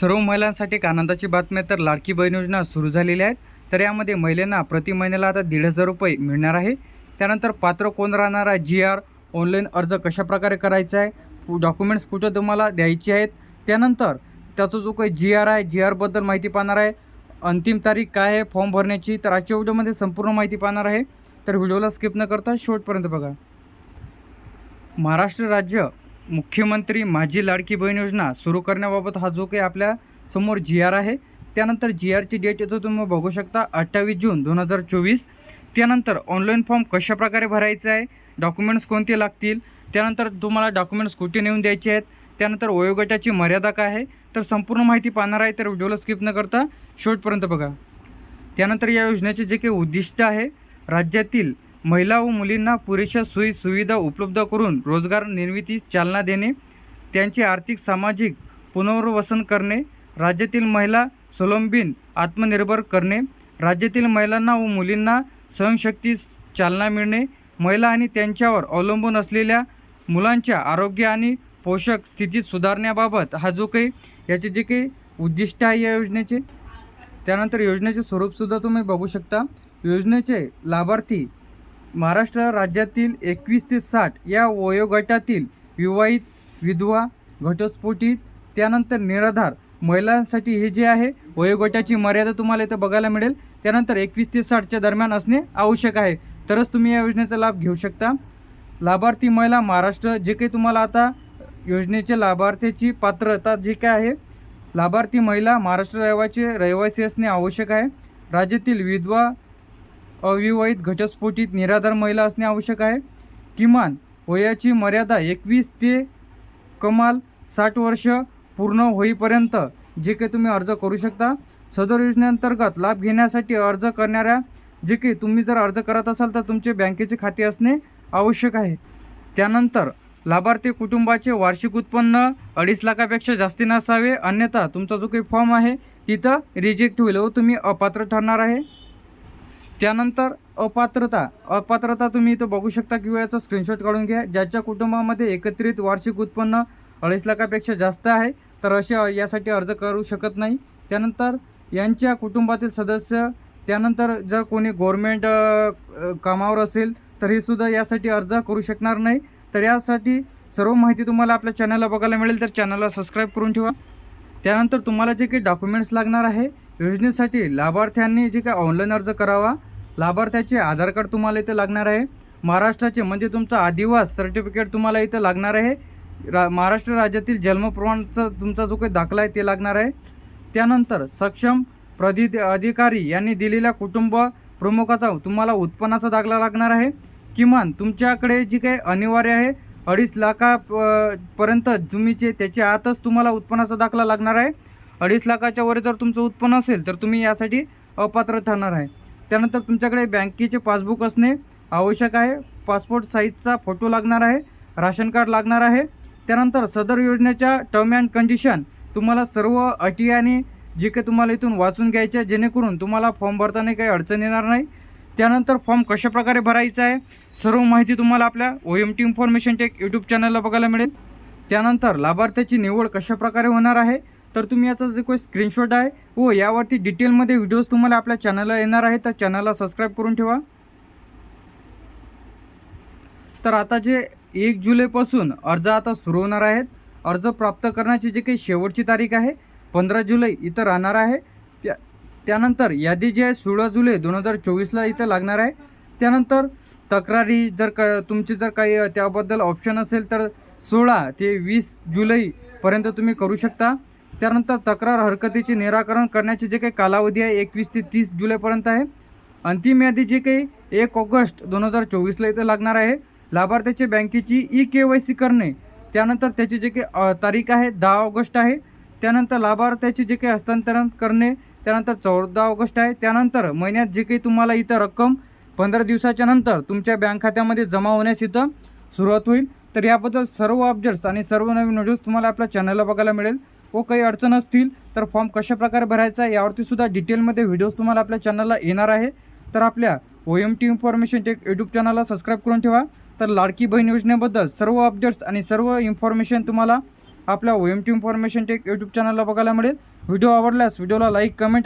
सर्व महिलांसाठी एक आनंदाची बातमी तर लाडकी बहीण योजना सुरू झालेली आहेत तर यामध्ये महिलांना प्रति महिन्याला आता दीड हजार रुपये मिळणार आहे. त्यानंतर पात्र कोण राहणार आहे जी आर ऑनलाईन अर्ज कशाप्रकारे करायचा आहे? डॉक्युमेंट्स कुठं तुम्हाला द्यायचे आहेत? त्यानंतर त्याचा जो काही जी आर आहे जी आरबद्दल माहिती पाहणार आहे. अंतिम तारीख काय आहे? फॉर्म भरण्याची तर आजच्या व्हिडिओमध्ये संपूर्ण माहिती पाहणार आहे. तर व्हिडिओला स्किप न करता शेवटपर्यंत बघा. महाराष्ट्र राज्य मुख्यमंत्री माझी लाडकी बहीण योजना सुरू करण्याबाबत हा जो काही आपल्यासमोर जी आर आहे त्यानंतर जी आरची डेट येतो तुम्ही बघू शकता अठ्ठावीस जून दोन हजार चोवीस. त्यानंतर ऑनलाईन फॉर्म कशाप्रकारे भरायचं आहे डॉक्युमेंट्स कोणते लागतील त्यानंतर तुम्हाला डॉक्युमेंट्स कुठे नेऊन द्यायचे आहेत त्यानंतर वयोगटाची मर्यादा काय आहे तर संपूर्ण माहिती पाहणार आहे तर व्हिडिओला स्किप न करता शेवटपर्यंत बघा. त्यानंतर या योजनेचे जे काही उद्दिष्ट आहे राज्यातील महिला व मुलींना पुरेशा सोयी सुविधा उपलब्ध करून रोजगार निर्मितीस चालना देणे त्यांचे आर्थिक सामाजिक पुनर्वसन करणे राज्यातील महिला स्वलंबीन आत्मनिर्भर करणे राज्यातील महिलांना व मुलींना सहनशक्तीस चालना मिळणे महिला आणि त्यांच्यावर अवलंबून असलेल्या मुलांच्या आरोग्य आणि पोषक स्थितीत सुधारण्याबाबत हा जो काही याचे जे काही उद्दिष्ट आहे या योजनेचे त्यानंतर योजनेचे स्वरूपसुद्धा तुम्ही बघू शकता. योजनेचे लाभार्थी महाराष्ट्र राज्यातील एकवीस ते साठ या वयोगटातील विवाहित विधवा घटस्फोटित त्यानंतर निराधार महिलांसाठी हे जे आहे वयोगटाची मर्यादा तुम्हाला इथं बघायला मिळेल. त्यानंतर एकवीस ते साठच्या दरम्यान असणे आवश्यक आहे. तरच तुम्ही या योजनेचा लाभ घेऊ शकता. लाभार्थी महिला महाराष्ट्र जे काही तुम्हाला आता योजनेच्या लाभार्थ्याची पात्रता जे काय आहे लाभार्थी महिला महाराष्ट्र रहिवाचे रहिवासी असणे आवश्यक आहे. राज्यातील विधवा अविवाहित घटस्फोटित निराधार महिला असणे आवश्यक आहे. किमान वयाची मर्यादा एकवीस ते कमाल साठ वर्ष पूर्ण होईपर्यंत जे काही तुम्ही अर्ज करू शकता. सदर योजनेअंतर्गत लाभ घेण्यासाठी अर्ज करणाऱ्या जे काही तुम्ही जर अर्ज करत असाल तर तुमचे बँकेचे खाते असणे आवश्यक आहे. त्यानंतर लाभार्थी कुटुंबाचे वार्षिक उत्पन्न अडीच लाखापेक्षा जास्ती नसावे. अन्यथा तुमचा जो काही फॉर्म आहे तिथं रिजेक्ट होईल व तुम्ही अपात्र ठरणार आहे. त्यानंतर अपात्रता. अपात्रता तुम्ही इथं बघू शकता किंवा याचा स्क्रीनशॉट काढून घ्या. ज्याच्या कुटुंबामध्ये एकत्रित वार्षिक उत्पन्न अडीच लाखापेक्षा जास्त आहे तर असे यासाठी अर्ज करू शकत नाही. त्यानंतर यांच्या कुटुंबातील सदस्य त्यानंतर जर कोणी गव्हर्मेंट कामावर असेल तर हे सुद्धा यासाठी अर्ज करू शकणार नाही. तर यासाठी सर्व माहिती तुम्हाला आपल्या चॅनलला बघायला मिळेल तर चॅनलला सबस्क्राईब करून ठेवा. त्यानंतर तुम्हाला जे काही डॉक्युमेंट्स लागणार आहे योजनेसाठी लाभार्थ्यांनी जे काही ऑनलाईन अर्ज करावा लाभार्थ्याचे आधार कार्ड तुम्हाला इथे लागणार आहे. महाराष्ट्राचे म्हणजे तुमचं आदिवास सर्टिफिकेट तुम्हाला इथं लागणार आहे. रा महाराष्ट्र राज्यातील जन्म प्रमाणचा तुमचा जो काही दाखला आहे ते लागणार आहे. त्यानंतर सक्षम प्रधि अधिकारी यांनी दिलेल्या कुटुंब प्रमुखाचा तुम्हाला उत्पन्नाचा दाखला लागणार आहे. किमान तुमच्याकडे जी काही अनिवार्य आहे अडीच लाखा प- पर्यंत तुम्हीचे त्याच्या आतच तुम्हाला उत्पन्नाचा दाखला लागणार आहे. अडीच लाखाच्या वर जर तुमचं उत्पन्न असेल तर तुम्ही यासाठी अपात्र ठरणार आहे. त्यानंतर तुमच्याकडे बँकेचे पासबुक असणे आवश्यक आहे. पासपोर्ट साईजचा फोटो लागणार आहे. राशन कार्ड लागणार आहे. त्यानंतर सदर योजनेच्या टर्म अँड कंडिशन तुम्हाला सर्व अटी आणि जे काही तुम्हाला इथून वाचून घ्यायचे आहे, जेणेकरून तुम्हाला फॉर्म भरताना काही अडचण येणार नाही. त्यानंतर फॉर्म कशाप्रकारे भरायचा आहे सर्व माहिती तुम्हाला आपल्या O M T information tech YouTube चॅनलला बघायला मिळेल. त्यानंतर लाभार्थ्याची निवड कशाप्रकारे होणार आहे तर तुम्ही याचा जे काही स्क्रीनशॉट आहे व यावरती डिटेलमध्ये व्हिडिओज तुम्हाला आपल्या चॅनलला येणार आहे तर चॅनलला सबस्क्राईब करून ठेवा. तर आता जे एक जुलैपासून अर्ज आता सुरू होणार आहेत. अर्ज प्राप्त करण्याची जी काही शेवटची तारीख आहे पंधरा जुलै इथं राहणार आहे. त्या त्यानंतर यादी जी आहे सोळा जुलै दोन हजार चोवीसला इथं लागणार आहे. त्यानंतर तक्रारी जर क तुमची जर काही त्याबद्दल ऑप्शन असेल तर सोळा ते वीस जुलैपर्यंत तुम्ही करू शकता. त्यानंतर तक्रार हरकतीचे निराकरण करण्याचे जे काही कालावधी आहे एकवीस ते तीस जुलैपर्यंत आहे. अंतिम यादी जे काही एक ऑगस्ट दोन हजार चोवीसला इथं लागणार आहे. लाभार्थ्याच्या बँकेची ई के वाय सी करणे त्यानंतर त्याची जे काही तारीख आहे दहा ऑगस्ट आहे. त्यानंतर लाभार्थ्याचे जे काही हस्तांतरण करणे त्यानंतर चौदा ऑगस्ट आहे. त्यानंतर महिन्यात जे काही तुम्हाला इथं रक्कम पंधरा दिवसाच्या नंतर तुमच्या बँक खात्यामध्ये जमा होण्यास इथं सुरुवात होईल. तर याबद्दल सर्व अपडेट्स आणि सर्व नवीन व्हिडिओज तुम्हाला आपल्या चॅनलला बघायला मिळेल. व काही अडचण असतील तर फॉर्म कशाप्रकारे भरायचा आहे यावरती सुद्धा डिटेलमध्ये व्हिडिओज तुम्हाला आपल्या चॅनलला येणार आहे. तर आपल्या O M T information tech YouTube चॅनलला सबस्क्राईब करून ठेवा. तर लाडकी बहीण योजनेबद्दल सर्व अपडेट्स आणि सर्व इन्फॉर्मेशन तुम्हाला आपल्या O M T information tech YouTube चॅनलला बघायला मिळेल. व्हिडिओ आवडल्यास व्हिडिओला लाईक कमेंट